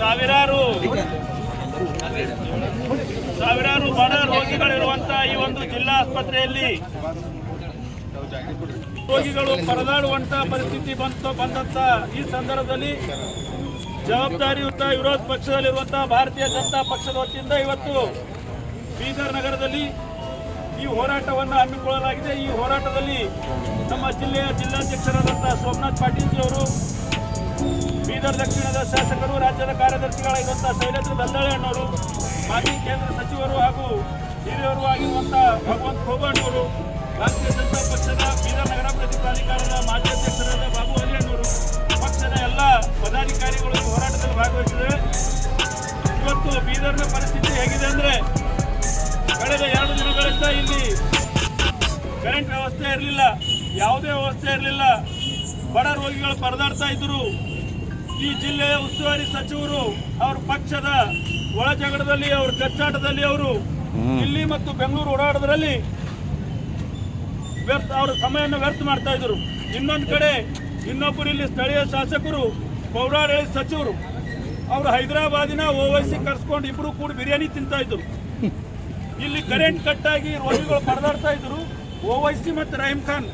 ಸಾವಿರಾರು ಸಾವಿರಾರು ಬಡ ರೋಗಿಗಳಿರುವಂತಹ ಈ ಒಂದು ಜಿಲ್ಲಾ ಆಸ್ಪತ್ರೆಯಲ್ಲಿ ರೋಗಿಗಳು ಪರದಾಡುವಂತಹ ಪರಿಸ್ಥಿತಿ ಬಂತು, ಬಂದಂತ ಈ ಸಂದರ್ಭದಲ್ಲಿ ಜವಾಬ್ದಾರಿಯುತ ವಿರೋಧ ಪಕ್ಷದಲ್ಲಿರುವಂತಹ ಭಾರತೀಯ ಜನತಾ ಪಕ್ಷದ ವತಿಯಿಂದ ಇವತ್ತು ಬೀದರ್ ನಗರದಲ್ಲಿ ಈ ಹೋರಾಟವನ್ನು ಹಮ್ಮಿಕೊಳ್ಳಲಾಗಿದೆ. ಈ ಹೋರಾಟದಲ್ಲಿ ನಮ್ಮ ಜಿಲ್ಲೆಯ ಜಿಲ್ಲಾಧ್ಯಕ್ಷರಾದಂತಹ ಸೋಮನಾಥ್ ಪಾಟೀಲ್ ಜಿ ಅವರು ಬೀದರ್ ದಕ್ಷಿಣದ ಶಾಸಕರು, ರಾಜ್ಯದ ಕಾರ್ಯದರ್ಶಿಗಳಾಗಿರುವಂತಹ ಶೈಲೇಂದ್ರ ದಲ್ದಾಳೆ ಅಣ್ಣವರು, ಮಾಜಿ ಕೇಂದ್ರ ಸಚಿವರು ಹಾಗೂ ಹಿರಿಯರು ಆಗಿರುವಂತಹ ಭಗವಂತ ಖೋಬಣ್ಣವರು ಭಾರತೀಯ ಜನತಾ ಪಕ್ಷದ ಬೀದರ್ ನಗರ ಪ್ರತಿ ಪ್ರಾಧಿಕಾರದ ಮಾಜಿ ಅಧ್ಯಕ್ಷರಾದ ಬಾಬು ಅಲಿ ಅಣ್ಣವರು, ಪಕ್ಷದ ಎಲ್ಲ ಪದಾಧಿಕಾರಿಗಳು ಹೋರಾಟದಲ್ಲಿ ಭಾಗವಹಿಸಿದೆ ಇವತ್ತು ಬೀದರ್ನ ಪರಿಸ್ಥಿತಿ ಹೇಗಿದೆ ಅಂದ್ರೆ ಕಳೆದ ಎರಡು ದಿನಗಳಿಂದ ಇಲ್ಲಿ ಕರೆಂಟ್ ವ್ಯವಸ್ಥೆ ಇರಲಿಲ್ಲ, ಯಾವುದೇ ವ್ಯವಸ್ಥೆ ಇರಲಿಲ್ಲ. ಬಡ ರೋಗಿಗಳು ಪರದಾಡ್ತಾ ಇದ್ರು ಈ ಜಿಲ್ಲೆಯ ಉಸ್ತುವಾರಿ ಸಚಿವರು ಅವ್ರ ಪಕ್ಷದ ಒಳಜಗಡದಲ್ಲಿ ಅವ್ರ ಕಚ್ಚಾಟದಲ್ಲಿ ಅವರು ಇಲ್ಲಿ ಮತ್ತು ಬೆಂಗಳೂರು ಓಡಾಡೋದ್ರಲ್ಲಿ ವ್ಯರ್ಥ ಅವರ ಸಮಯವನ್ನು ವ್ಯರ್ಥ ಮಾಡ್ತಾ ಇದ್ರು ಇನ್ನೊಂದು ಕಡೆ ಇನ್ನೊಬ್ಬರು ಇಲ್ಲಿ ಸ್ಥಳೀಯ ಶಾಸಕರು ಪೌರಾಡಳಿತ ಸಚಿವರು ಅವರು ಹೈದರಾಬಾದಿನ ಓವೈಸಿ ಕರ್ಸ್ಕೊಂಡು ಇಬ್ರು ಕೂಡ ಬಿರಿಯಾನಿ ತಿಂತಾ ಇದ್ರು ಇಲ್ಲಿ ಕರೆಂಟ್ ಕಟ್ ಆಗಿ ರೋಗಿಗಳು ಪರದಾಡ್ತಾ ಇದ್ರು ಓವೈಸಿ ಮತ್ತು ರಹೀಮ್ ಖಾನ್.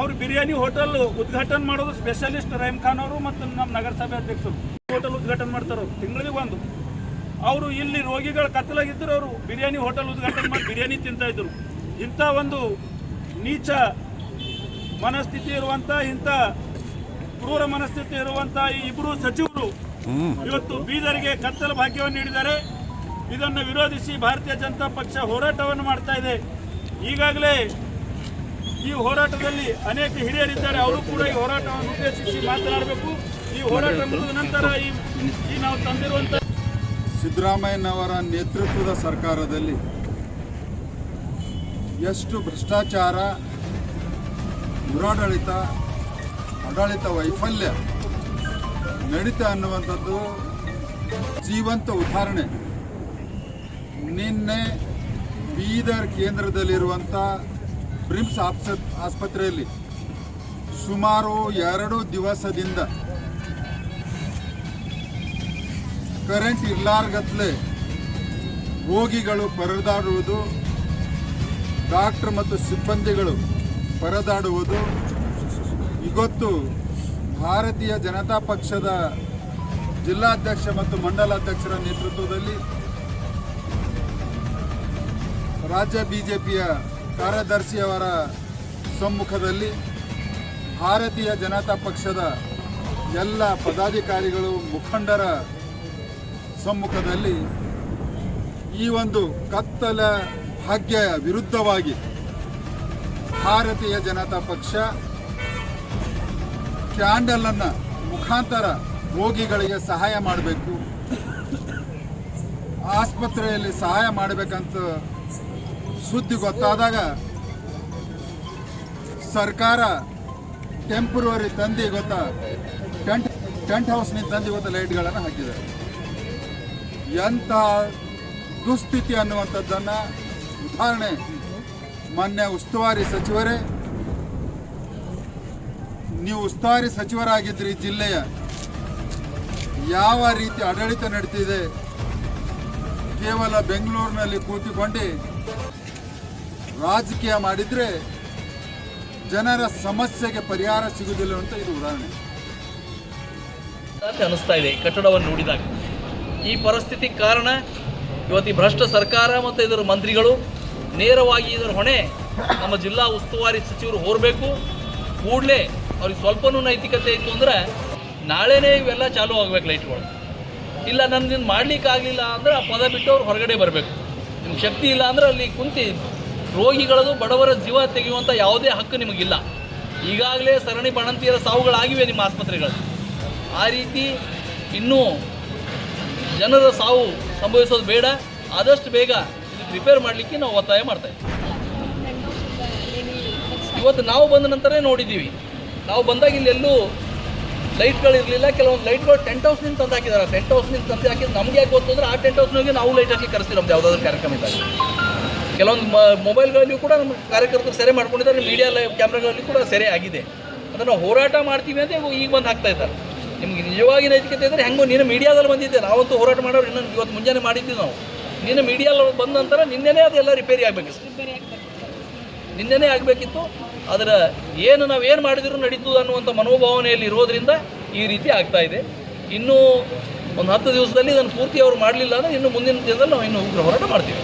ಅವರು ಬಿರಿಯಾನಿ ಹೋಟೆಲ್ ಉದ್ಘಾಟನೆ ಮಾಡೋದು ಸ್ಪೆಷಲಿಸ್ಟ್ ರಹೀಮ್ ಖಾನ್ ಅವರು ಮತ್ತು ನಮ್ಮ ನಗರಸಭೆ ಅಧ್ಯಕ್ಷರು. ಹೋಟೆಲ್ ಉದ್ಘಾಟನೆ ಮಾಡ್ತಾರೆ ತಿಂಗಳಿಗೆ ಒಂದು. ಅವರು ಇಲ್ಲಿ ರೋಗಿಗಳ ಕತ್ತಲಾಗಿದ್ದರು ಅವರು ಬಿರಿಯಾನಿ ಹೋಟೆಲ್ ಉದ್ಘಾಟನೆ ಮಾಡಿ ಬಿರಿಯಾನಿ ತಿಂತಾ ಇದ್ರು. ಇಂಥ ಒಂದು ನೀಚ ಮನಸ್ಥಿತಿ ಇರುವಂಥ ಇಂಥ ಕ್ರೂರ ಮನಸ್ಥಿತಿ ಇರುವಂಥ ಈ ಇಬ್ಬರು ಸಚಿವರು ಇವತ್ತು ಬೀದರಿಗೆ ಕತ್ತಲ ಭಾಗ್ಯವನ್ನು ನೀಡಿದ್ದಾರೆ. ಇದನ್ನು ವಿರೋಧಿಸಿ ಭಾರತೀಯ ಜನತಾ ಪಕ್ಷ ಹೋರಾಟವನ್ನು ಮಾಡ್ತಾ ಇದೆ. ಈಗಾಗಲೇ ಈ ಹೋರಾಟದಲ್ಲಿ ಅನೇಕ ಹಿರಿಯರಿದ್ದಾರೆ. ಅವರು ಕೂಡ ಈ ಹೋರಾಟವನ್ನು ಉದ್ದೇಶಿಸಿ ಮಾತನಾಡಬೇಕು. ಈ ಹೋರಾಟ ಮುಗಿದ ನಂತರ ಈ ನಾವು ತಂದಿರುವಂತ ಸಿದ್ದರಾಮಯ್ಯನವರ ನೇತೃತ್ವದ ಸರ್ಕಾರದಲ್ಲಿ ಎಷ್ಟು ಭ್ರಷ್ಟಾಚಾರ, ದುರಾಡಳಿತ ಆಡಳಿತ ವೈಫಲ್ಯ ನಡೀತಾ ಅನ್ನುವಂಥದ್ದು ಜೀವಂತ ಉದಾಹರಣೆ. ನಿನ್ನೆ ಬೀದರ್ ಕೇಂದ್ರದಲ್ಲಿರುವಂಥ ಬ್ರಿಮ್ಸ್ ಆಪ್ಸ ಆಸ್ಪತ್ರೆಯಲ್ಲಿ ಸುಮಾರು ಎರಡು ದಿವಸದಿಂದ ಕರೆಂಟ್ ಇರ್ಲಾರ್ಗತ್ಲೆ ರೋಗಿಗಳು ಪರದಾಡುವುದು, ಡಾಕ್ಟರ್ ಮತ್ತು ಸಿಬ್ಬಂದಿಗಳು ಪರದಾಡುವುದು. ಇವತ್ತು ಭಾರತೀಯ ಜನತಾ ಪಕ್ಷದ ಜಿಲ್ಲಾಧ್ಯಕ್ಷ ಮತ್ತು ಮಂಡಲಾಧ್ಯಕ್ಷರ ನೇತೃತ್ವದಲ್ಲಿ ರಾಜ್ಯ ಬಿಜೆಪಿಯ ಕಾರ್ಯದರ್ಶಿಯವರ ಸಮ್ಮುಖದಲ್ಲಿ ಭಾರತೀಯ ಜನತಾ ಪಕ್ಷದ ಎಲ್ಲ ಪದಾಧಿಕಾರಿಗಳು, ಮುಖಂಡರ ಸಮ್ಮುಖದಲ್ಲಿ ಈ ಒಂದು ಕತ್ತಲ ಭಾಗ್ಯ ವಿರುದ್ಧವಾಗಿ ಭಾರತೀಯ ಜನತಾ ಪಕ್ಷ ಕ್ಯಾಂಡಲನ್ನು ಮುಖಾಂತರ ರೋಗಿಗಳಿಗೆ ಸಹಾಯ ಮಾಡಬೇಕು, ಆಸ್ಪತ್ರೆಯಲ್ಲಿ ಸಹಾಯ ಮಾಡಬೇಕಂತ ಸುದ್ದಿ ಗೊತ್ತಾದಾಗ ಸರ್ಕಾರ ಟೆಂಪ್ರವರಿ ತಂದು ಗೊತ್ತಾ? ಟೆಂಟ್ ಟೆಂಟ್ ಹೌಸ್ನಿಂದ ತಂದಿ ಇವತ್ತು ಲೈಟ್ಗಳನ್ನು ಹಾಕಿದೆ ಎಂಥ ದುಸ್ಥಿತಿ ಅನ್ನುವಂಥದ್ದನ್ನು ಉದಾಹರಣೆ ಮಾನ್ಯ ಉಸ್ತುವಾರಿ ಸಚಿವರೇ, ನೀವು ಉಸ್ತುವಾರಿ ಸಚಿವರಾಗಿದ್ರಿ ಜಿಲ್ಲೆಯ, ಯಾವ ರೀತಿ ಆಡಳಿತ ನಡೀತಿದೆ? ಕೇವಲ ಬೆಂಗಳೂರಿನಲ್ಲಿ ಕೂತಿಕೊಂಡು ರಾಜಕೀಯ ಮಾಡಿದರೆ ಜನರ ಸಮಸ್ಯೆಗೆ ಪರಿಹಾರ ಸಿಗುವುದಿಲ್ಲ ಅಂತ ಇದು ಉದಾಹರಣೆ. ಅನಿಸ್ತಾ ಇದೆ ಕಟ್ಟಡವನ್ನು ನೋಡಿದಾಗ. ಈ ಪರಿಸ್ಥಿತಿ ಕಾರಣ ಇವತ್ತು ಈ ಭ್ರಷ್ಟ ಸರ್ಕಾರ ಮತ್ತು ಇದರ ಮಂತ್ರಿಗಳು ನೇರವಾಗಿ ಇದರ ಹೊಣೆ ನಮ್ಮ ಜಿಲ್ಲಾ ಉಸ್ತುವಾರಿ ಸಚಿವರು ಹೋರಬೇಕು. ಕೂಡಲೇ ಅವ್ರಿಗೆ ಸ್ವಲ್ಪನೂ ನೈತಿಕತೆ ಇತ್ತು ಅಂದ್ರೆ ನಾಳೆನೇ ಇವೆಲ್ಲ ಚಾಲೂ ಆಗಬೇಕು ಲೈಟ್ಗಳು ಇಲ್ಲ ನನ್ನ ಮಾಡ್ಲಿಕ್ಕೆ ಆಗಲಿಲ್ಲ ಅಂದ್ರೆ ಆ ಪದ ಬಿಟ್ಟು ಅವ್ರು ಹೊರಗಡೆ ಬರಬೇಕು. ನಿಮ್ಗೆ ಶಕ್ತಿ ಇಲ್ಲ ಅಂದ್ರೆ ಅಲ್ಲಿ ಕುಂತಿ ರೋಗಿಗಳದು ಬಡವರ ಜೀವ ತೆಗೆಯುವಂಥ ಯಾವುದೇ ಹಕ್ಕು ನಿಮಗಿಲ್ಲ. ಈಗಾಗಲೇ ಸರಣಿ ಬಾಣಂತಿಯರ ಸಾವುಗಳಾಗಿವೆ ನಿಮ್ಮ ಆಸ್ಪತ್ರೆಗಳು. ಆ ರೀತಿ ಇನ್ನೂ ಜನರ ಸಾವು ಸಂಭವಿಸೋದು ಬೇಡ. ಆದಷ್ಟು ಬೇಗ ಇದು ಪ್ರಿಪೇರ್ ಮಾಡಲಿಕ್ಕೆ ನಾವು ಒತ್ತಾಯ ಮಾಡ್ತಾ ಇದ್ದೀವಿ. ಇವತ್ತು ನಾವು ಬಂದ ನಂತರ ನೋಡಿದ್ದೀವಿ. ನಾವು ಬಂದಾಗ ಇಲ್ಲಿ ಎಲ್ಲೂ ಲೈಟ್ಗಳು ಇರಲಿಲ್ಲ. ಕೆಲವೊಂದು ಲೈಟ್ಗಳು ಟೆಂಟ್ ಹೌಸ್ನಿಂದ ತಂದು ಹಾಕಿದ್ದಾರೆ. ಟೆಂಟ್ ಹೌಸ್ನಿಂದ ತಂದು ಹಾಕಿದ್ರೆ ನಮಗೆ ಯಾಕೆ ಗೊತ್ತು ಅಂದರೆ ಆ ಟೆಂಟ್ ಹೌಸ್ನಾಗೆ ನಾವು ಲೈಟ್ ಹಾಕಿ ಕರೆಸ್ತೀವಿ. ನಮ್ದು ಯಾವುದಾದ್ರೂ ಕಾರ್ಯಕ್ರಮ ಇದ್ದಾಗ. ಕೆಲವೊಂದು ಮೊಬೈಲ್ಗಳಲ್ಲಿಯೂ ಕೂಡ ನಮ್ಮ ಕಾರ್ಯಕರ್ತರು ಸೆರೆ ಮಾಡ್ಕೊಂಡಿದ್ದಾರೆ ಮೀಡಿಯಾ ಕ್ಯಾಮ್ರಾಗಳಲ್ಲಿ ಕೂಡ ಸೆರೆ ಆಗಿದೆ. ಅದನ್ನು ಹೋರಾಟ ಮಾಡ್ತೀವಿ ಅಂತ ಈಗ ಬಂದು ಹಾಕ್ತಾ ಇದ್ದಾರೆ. ನಿಮ್ಗೆ ನಿಜವಾಗಿ ನೈತಿಕತೆ ಇದ್ದರೆ ಹೆಂಗೋ ನೀನು ಮೀಡಿಯಾದಲ್ಲಿ ಬಂದಿದ್ದೆ, ನಾವಂತೂ ಹೋರಾಟ ಮಾಡೋರು ಇನ್ನೊಂದು ಇವತ್ತು ಮುಂಜಾನೆ ಮಾಡಿದ್ದೀವಿ ನಾವು. ನೀನು ಮೀಡಿಯಾದಲ್ಲಿ ಬಂದ ನಂತರ ನಿನ್ನೆನೇ ಅದೆಲ್ಲ ರಿಪೇರಿ ಆಗಬೇಕು ನಿನ್ನೆನೇ ಆಗಬೇಕಿತ್ತು. ಅದರ ಏನು ನಾವು ಏನು ಮಾಡಿದ್ರು ನಡೀತು ಅನ್ನುವಂಥ ಮನೋಭಾವನೆಯಲ್ಲಿ ಇರೋದ್ರಿಂದ ಈ ರೀತಿ ಆಗ್ತಾ ಇದೆ. ಇನ್ನೂ ಒಂದು ಹತ್ತು ದಿವಸದಲ್ಲಿ ಇದನ್ನು ಪೂರ್ತಿ ಅವರು ಮಾಡಲಿಲ್ಲ ಅಂದರೆ ಇನ್ನು ಮುಂದಿನ ದಿನದಲ್ಲಿ ನಾವು ಇನ್ನೂ ಉಗ್ರ ಹೋರಾಟ ಮಾಡ್ತೀವಿ.